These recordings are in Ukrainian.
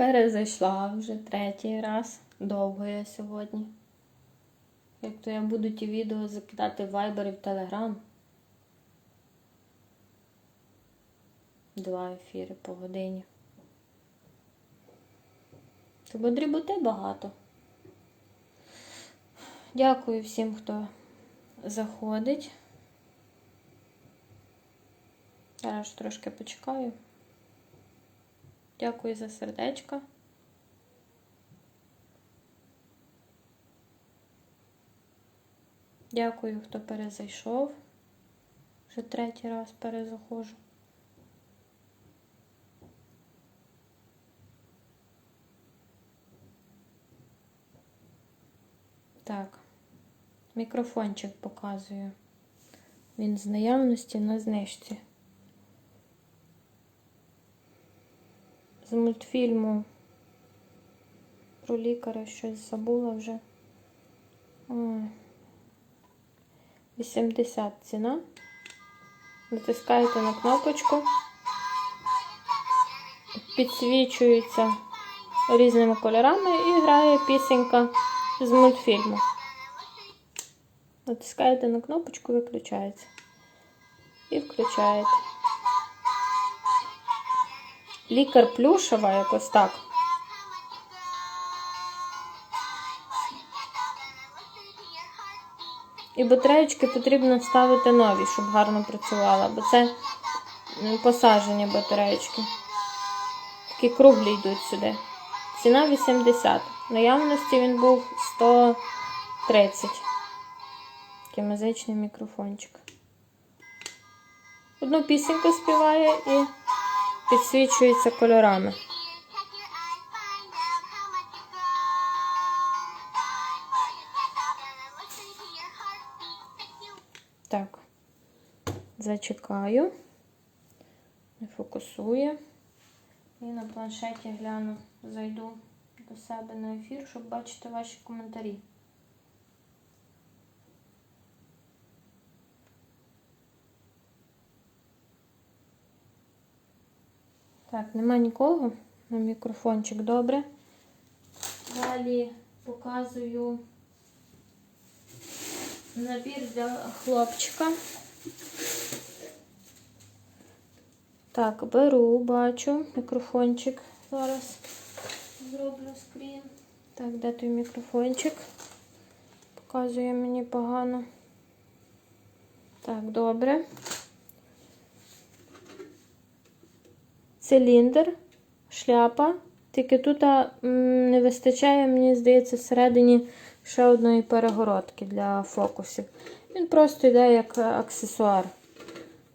Перезайшла вже третій раз. Довго я сьогодні. Як то я буду ті відео закидати в Viber і в Telegram. Два ефіри по годині. Тобто дріботи багато. Дякую всім, хто заходить. Зараз трошки почекаю. Дякую за сердечко. Дякую, хто перезайшов. Вже третій раз перезаходжу. Так, мікрофончик показую. Він з наявності на знижці. З мультфільму про лікаря щось забула вже. Ой. 80 ціна. Натискаєте на кнопочку. Підсвічується різними кольорами і грає пісенька з мультфільму. Натискаєте на кнопочку, виключається. І включаєте. Лікар плюшева якось так. І батареєчки потрібно ставити нові, щоб гарно працювала, бо це м, посаджені батареєчки. Такі круглі йдуть сюди. Ціна 80. В наявності він був 130. Такий музичний мікрофончик. Одну пісеньку співає і підсвічується кольорами. Так, зачекаю, не фокусує. І на планшеті гляну, зайду до себе на ефір, щоб бачити ваші коментарі. Так, нема нікого. На мікрофончик добре. Далі показую набір для хлопчика. Так, беру, бачу мікрофончик. Зараз зроблю скрін. Так, де той мікрофончик? Показує мені погано. Так, добре. Циліндр, шляпа. Тільки тут не вистачає, мені здається, всередині ще одної перегородки для фокусів. Він просто йде як аксесуар.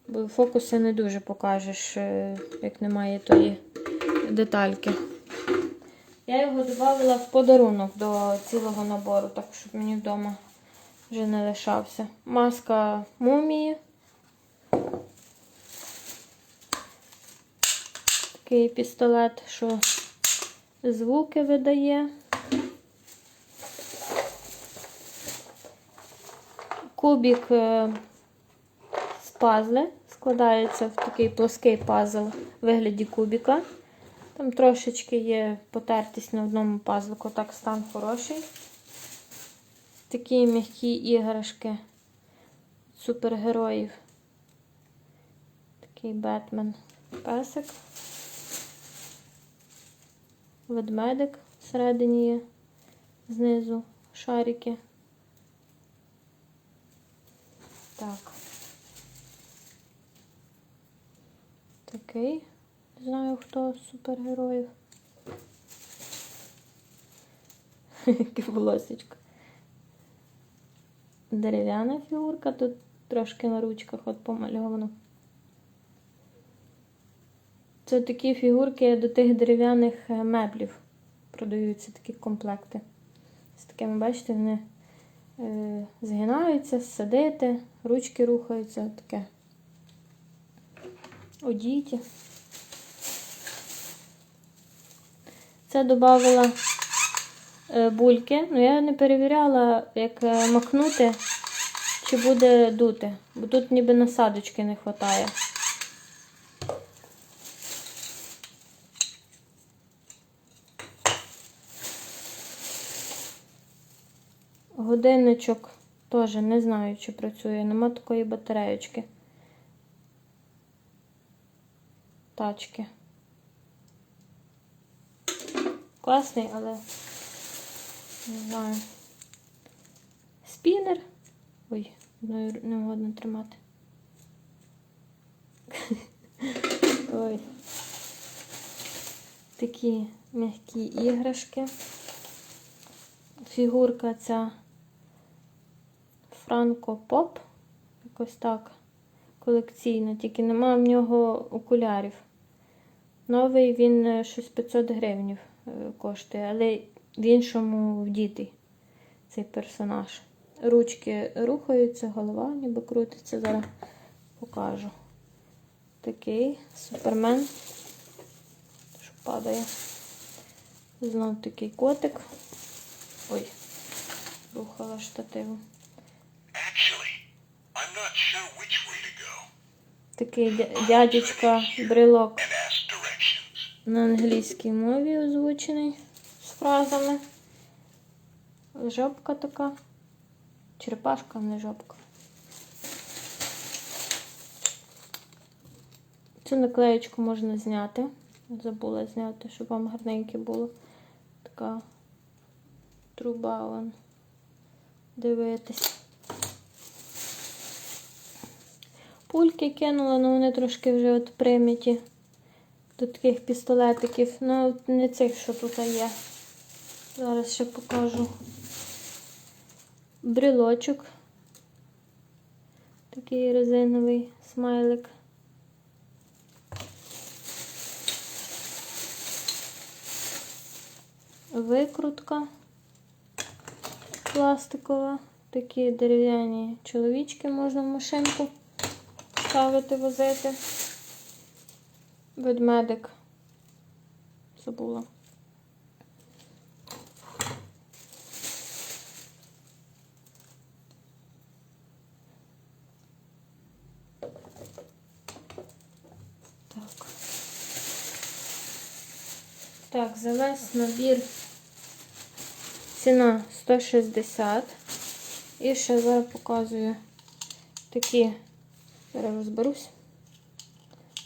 Бо фокуси не дуже покажеш, е, як немає тої детальки. Я його додавала в подарунок до цілого набору, так щоб мені вдома вже не лишався. Маска мумії. Такий пістолет, що звуки видає. Кубик е, з пазли складається в такий плоский пазл в вигляді кубика. Там трошечки є потертість на одному пазлику, так стан хороший. Такі м'які іграшки супергероїв. Такий Бетмен песик. Ведмедик всередині є, знизу шарики. Так. Такий. Не знаю, хто з супергероїв. Яке волосечко. Дерев'яна фігурка, тут трошки на ручках от помальовано. Це такі фігурки до тих дерев'яних е, меблів. Продаються такі комплекти. З такими, бачите, вони е, згинаються, садити, ручки рухаються, таке. Одійте. Це додавала е, бульки. Ну, я не перевіряла, як е, макнути, чи буде дути, бо тут ніби насадочки не вистачає. Годинничок теж не знаю, чи працює. Нема такої батареєчки. Тачки. Класний, але не знаю. Спінер. Ой, одною не годно тримати. Ой. Такі м'які іграшки. Фігурка ця Франко Поп. Якось так. Колекційна, тільки нема в нього окулярів. Новий він е, щось 500 гривень коштує, але в іншому вдітий цей персонаж. Ручки рухаються, голова ніби крутиться. Зараз покажу. Такий супермен, що падає. Знов такий котик. Ой, рухала штативу. Такий дядечка брелок на англійській мові озвучений з фразами. Жопка така. Черепашка, не жопка. Цю наклеєчку можна зняти. Забула зняти, щоб вам гарненьке було. Така труба вон. Дивитись. Пульки кинула, але вони трошки вже от приміті до таких пістолетиків. Ну, не цих, що тут є. Зараз ще покажу. Брелочок. Такий резиновий смайлик. Викрутка пластикова. Такі дерев'яні чоловічки можна в машинку ставити, возити. Ведмедик. Забула. Так. Так, за весь набір ціна 160. І ще зараз показую такі, зараз розберусь,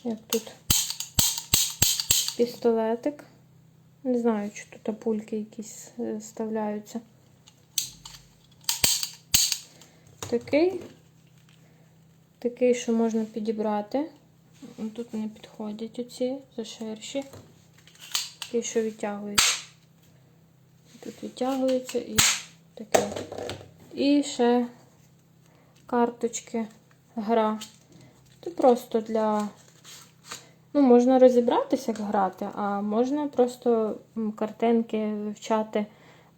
як тут пістолетик. Не знаю, чи тут пульки якісь е, вставляються. Такий. Такий, що можна підібрати. Тут не підходять оці заширші. Такий, що відтягується. Тут відтягується і такий. І ще карточки гра. Це просто для. Ну, можна розібратися, як грати, а можна просто картинки вивчати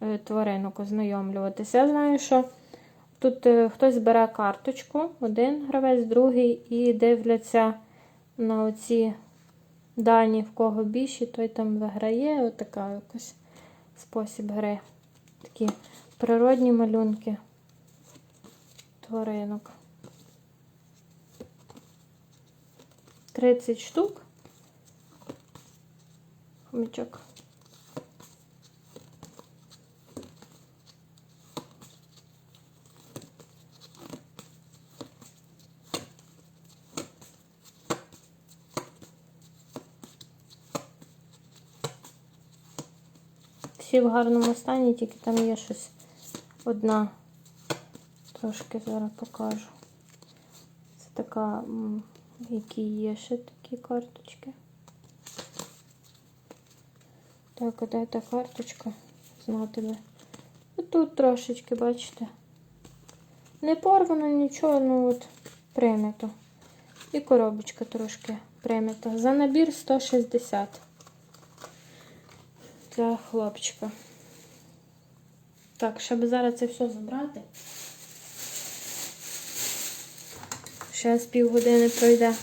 е, тваринок, ознайомлюватися. Я знаю, що тут е, хтось бере карточку, один гравець, другий, і дивляться на оці дані, в кого більші, той там виграє. Отака якось спосіб гри. Такі природні малюнки тваринок. 30 штук. Хомячок. Всі в гарному стані, тільки там є щось одна. Трошки зараз покажу. Це така, які є ще такі карточки. Так, а де та карточка? Знати би. Тут трошечки, бачите. Не порвано нічого, ну от прийнято. І коробочка трошки прийнята. За набір 160 для хлопчика. Так, щоб зараз це все забрати. Ще з півгодини пройде.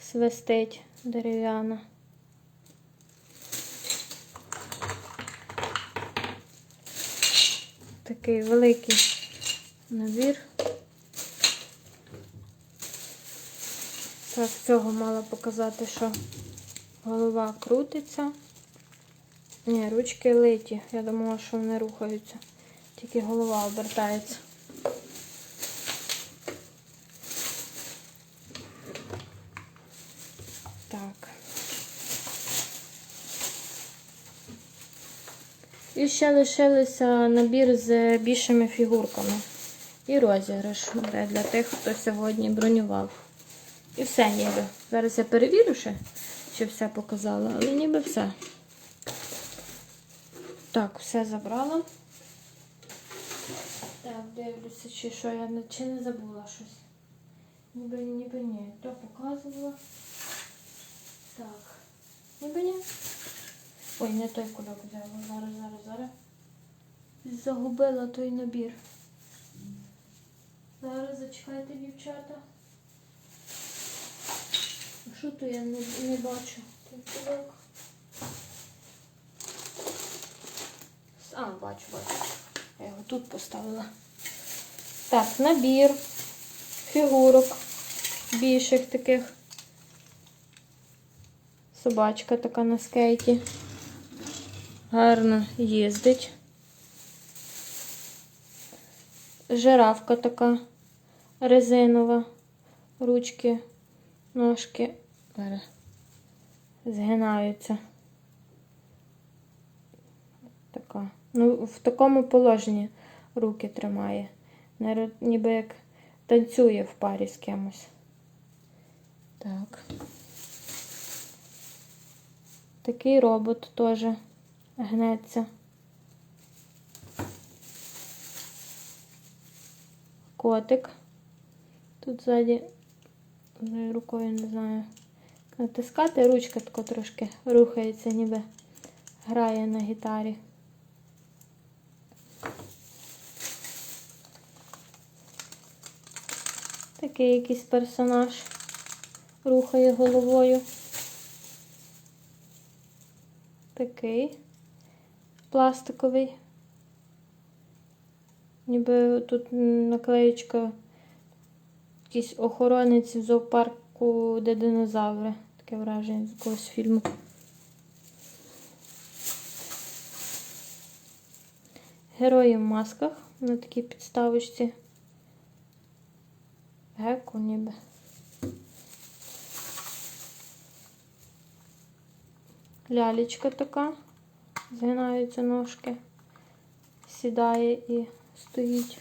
Свистить дерев'яна. Такий великий набір. Так, цього мала показати, що голова крутиться. Ні, ручки литі. Я думала, що вони рухаються. Тільки голова обертається. Так. І ще лишилися набір з більшими фігурками. І розіграш буде для тих, хто сьогодні бронював. І все ніби. Зараз я перевірю ще, чи все показала, але ніби все. Так, все забрала. Так, дивлюся, чи що я чи не забула щось. Ніби, ніби ні. То показувала. Так. Ніби ні. Ой, не той кульок взяла. Зараз, зараз, зараз. Загубила той набір. Зараз зачекайте, дівчата. Що то я не, не бачу? Той кульок. А, бачу, бачу. Я його тут поставила. Так, набір фігурок більших таких. Собачка така на скейті. Гарно їздить. Жирафка така резинова. Ручки, ножки згинаються. Така. Ну, в такому положенні руки тримає. Ніби як танцює в парі з кимось. Так. Такий робот теж гнеться. Котик. Тут ззаді рукою не знаю. Натискати, ручка тако трошки рухається, ніби грає на гітарі. Такий якийсь персонаж рухає головою. Такий пластиковий. Ніби тут наклеєчка якийсь охоронець в зоопарку, де динозаври. Таке враження з якогось фільму. Герої в масках на такій підставочці. Геку ніби. Лялечка така. Згинаються ножки. Сідає і стоїть.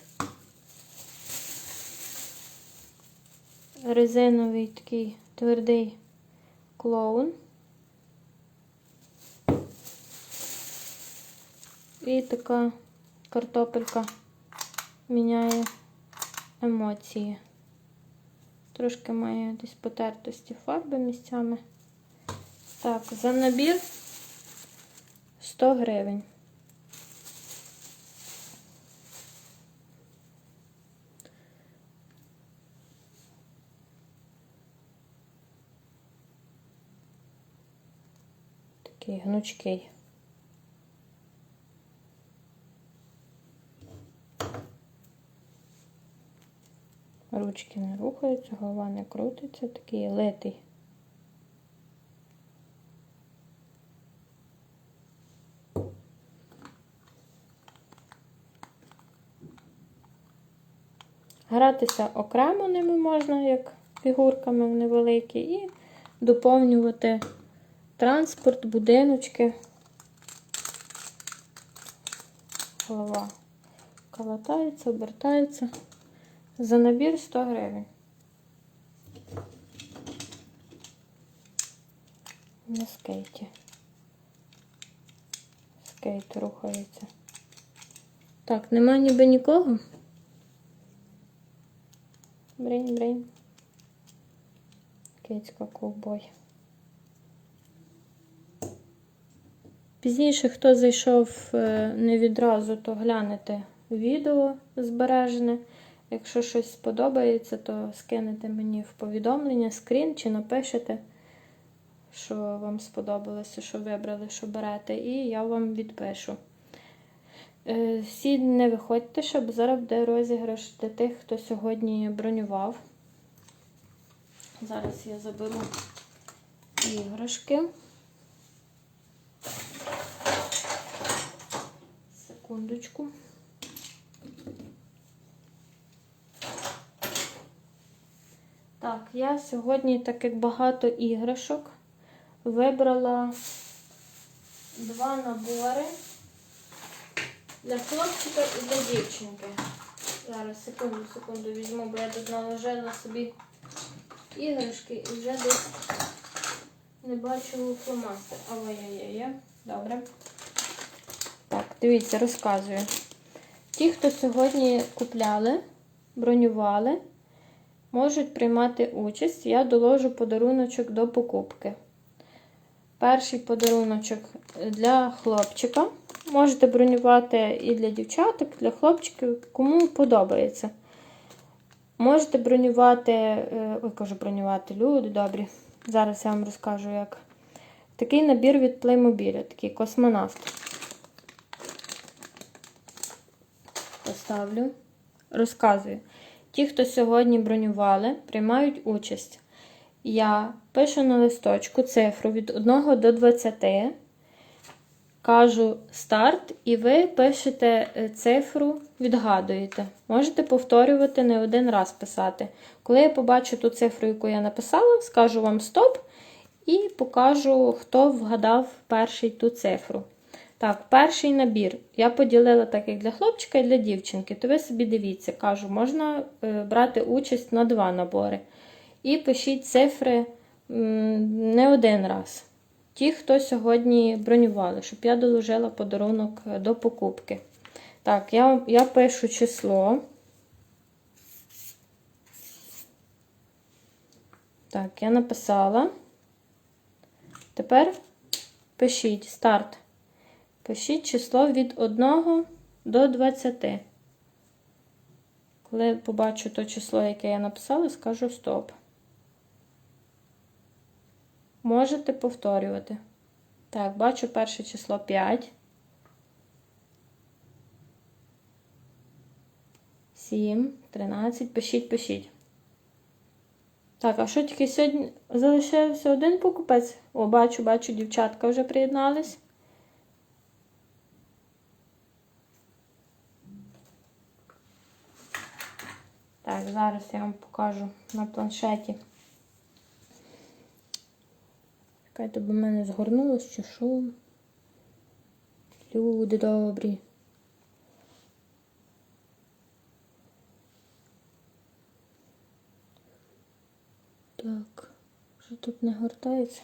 Резиновий такий твердий клоун. І така картопелька міняє емоції. Трошки має десь потертості фарби місцями. Так, за набір 100 гривень. Такий гнучкий. Ручки не рухаються, голова не крутиться, такий литий. Гратися окремо ними можна, як фігурками вони великі, і доповнювати транспорт, будиночки. Голова калатається, обертається. За набір 100 гривень. На скейті. Скейт рухається. Так, нема ніби нікого. Брейн, брейн. Кицька ковбой. Пізніше, хто зайшов е, не відразу, то глянете відео збережене. Якщо щось сподобається, то скинете мені в повідомлення, скрін чи напишете, що вам сподобалося, що вибрали, що берете, і я вам відпишу. Е, Всі не виходьте, щоб зараз буде розіграш для тих, хто сьогодні бронював. Зараз я заберу іграшки. Секундочку. Так, я сьогодні, так як багато іграшок, вибрала два набори для хлопчика і для дівчинки. Зараз, секунду, секунду візьму, бо я тут наложила собі іграшки і вже десь не бачу фломастер. Ой-ой-ой, добре. Так, дивіться, розказую. Ті, хто сьогодні купляли, бронювали, можуть приймати участь. Я доложу подаруночок до покупки. Перший подаруночок для хлопчика. Можете бронювати і для дівчаток, і для хлопчиків, кому подобається. Можете бронювати, е, ой, кажу бронювати, люди добрі. Зараз я вам розкажу, як. Такий набір від Playmobil, такий космонавт. Поставлю. Розказую. Ті, хто сьогодні бронювали, приймають участь. Я пишу на листочку цифру від 1 до 20, кажу старт, і ви пишете е, цифру, відгадуєте. Можете повторювати не один раз писати. Коли я побачу ту цифру, яку я написала, скажу вам стоп і покажу, хто вгадав перший ту цифру. Так, перший набір. Я поділила так, як для хлопчика і для дівчинки. То ви собі дивіться, кажу, можна е, брати участь на два набори. І пишіть цифри не один раз. Ті, хто сьогодні бронювали, щоб я доложила подарунок е, до покупки. Так, я, я пишу число. Так, я написала. Тепер пишіть старт. Пишіть число від 1 до 20. Коли побачу то число, яке я написала, скажу стоп. Можете повторювати. Так, бачу перше число 5. 7, 13. Пишіть, пишіть. Так, а що тільки сьогодні залишився один покупець? О, бачу, бачу, дівчатка вже приєднались. Так, зараз я вам покажу на планшеті. Чекайте, бо в мене згорнулось чи що. Люди добрі. Так, що тут не гортається?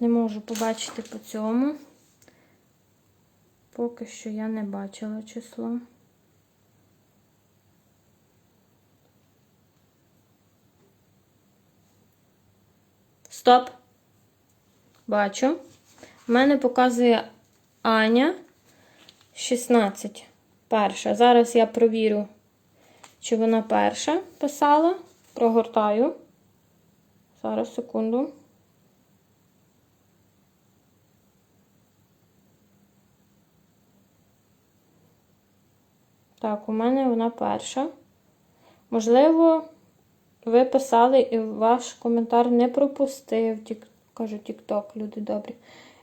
Не можу побачити по цьому. Поки що я не бачила число. Стоп. Бачу. У мене показує Аня 16. Перша. Зараз я провірю, чи вона перша писала. Прогортаю. Зараз, секунду. Так, у мене вона перша. Можливо, ви писали і ваш коментар не пропустив. Кажу TikTok, люди добрі.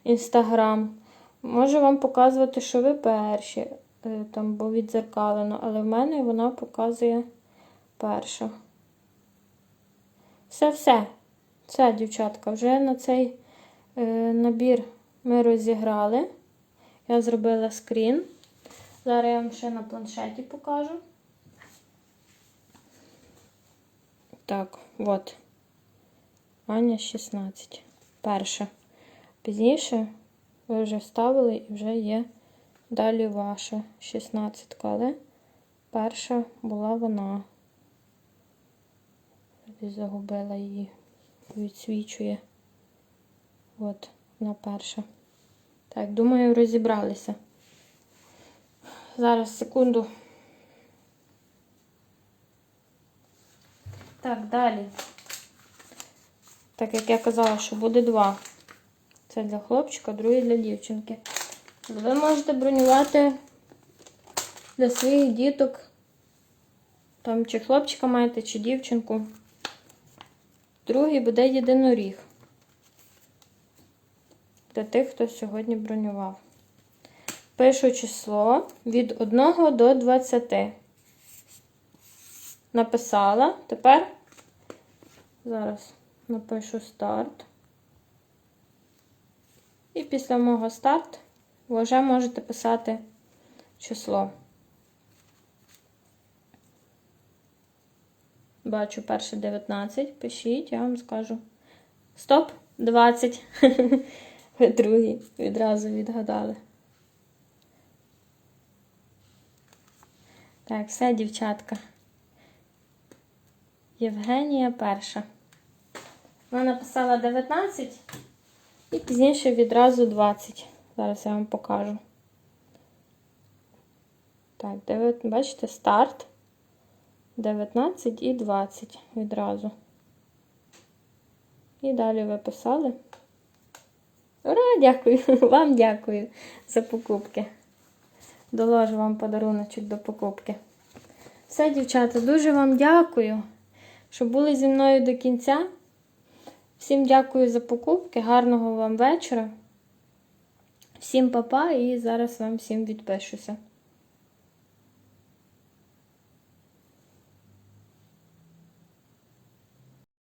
Інстаграм. Може вам показувати, що ви перші, е, там, бо відзеркалено, але в мене вона показує перша. Все, все. Все, дівчатка, вже на цей е, набір ми розіграли. Я зробила скрін. Зараз я вам ще на планшеті покажу. Так, от. Аня 16. Перша. Пізніше ви вже вставили і вже є далі ваша 16. Але перша була вона. Загубила її. Відсвічує. От, вона перша. Так, думаю, розібралися. Зараз, секунду. Так, далі. Так як я казала, що буде два. Це для хлопчика, другий для дівчинки. Ви можете бронювати для своїх діток. Там чи хлопчика маєте, чи дівчинку. Другий буде єдиноріг. Для тих, хто сьогодні бронював. пишу число від 1 до 20. Написала. Тепер зараз напишу старт. І після мого старт ви вже можете писати число. Бачу перше 19. Пишіть, я вам скажу. Стоп, 20. Ви другі відразу відгадали. Так, все, дівчатка. Євгенія перша. Вона написала 19 і пізніше відразу 20. Зараз я вам покажу. Так, 9, бачите, старт. 19 і 20 відразу. І далі ви писали. Ура, дякую! Вам дякую за покупки. Доложу вам подаруночок до покупки. Все, дівчата, дуже вам дякую, що були зі мною до кінця. Всім дякую за покупки, гарного вам вечора. Всім па-па і зараз вам всім відпишуся.